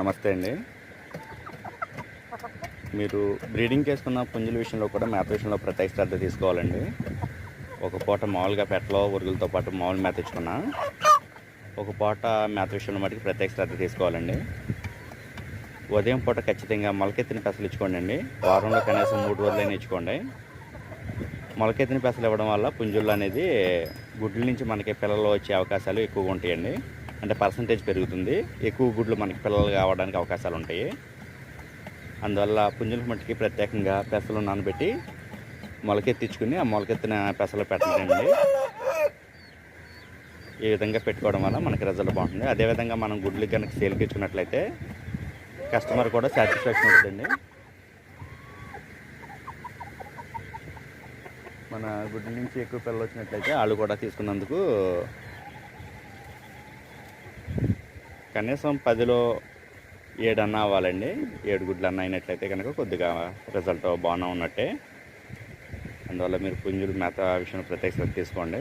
నమస్తే అండి. మీరు బ్రీడింగ్ చేసుకున్న పుంజుల విషయంలో కూడా మేత విషయంలో ప్రత్యేక శ్రద్ధ తీసుకోవాలండి. ఒక పూట మామూలుగా పెట్టలో ఉరుగులతో పాటు మామూలు మేత ఇచ్చుకున్నా ఒక పూట మేత విషయంలో మటుకు ప్రత్యేక శ్రద్ధ తీసుకోవాలండి. ఉదయం పూట ఖచ్చితంగా మొలకెత్తిన పెసలు ఇచ్చుకోండి అండి. వారంలో కనీసం మూడు రోజులైనా ఇచ్చుకోండి. మొలకెత్తిన పెసలు ఇవ్వడం వల్ల పుంజుళ్ళు అనేది గుడ్ల నుంచి మనకి పిల్లలు వచ్చే అవకాశాలు ఎక్కువగా ఉంటాయండి. అంటే పర్సంటేజ్ పెరుగుతుంది. ఎక్కువ గుడ్లు మనకి పిల్లలు కావడానికి అవకాశాలు ఉంటాయి. అందువల్ల పుంజులకు మట్టికి ప్రత్యేకంగా పెసలు నానబెట్టి మొలకెత్తించుకుని ఆ మొలకెత్తిన పెసలు పెట్టండి ఈ విధంగా పెట్టుకోవడం వల్ల మనకి రిజల్ట్ బాగుంటుంది. అదేవిధంగా మనం గుడ్లు కనుక సేల్కి ఇచ్చుకున్నట్లయితే కస్టమర్ కూడా సాటిస్ఫాక్షన్ ఉంటుందండి. మన గుడ్ల నుంచి ఎక్కువ పిల్లలు వచ్చినట్లయితే వాళ్ళు కూడా తీసుకున్నందుకు కనీసం పదిలో ఏడన్నా అవ్వాలండి. ఏడు గుడ్లన్నా అయినట్లయితే కనుక కొద్దిగా రిజల్ట్ బాగానే ఉన్నట్టే. అందువల్ల మీరు పుంజులు మేత విషయంలో ప్రత్యేక శ్రద్ధ తీసుకోండి.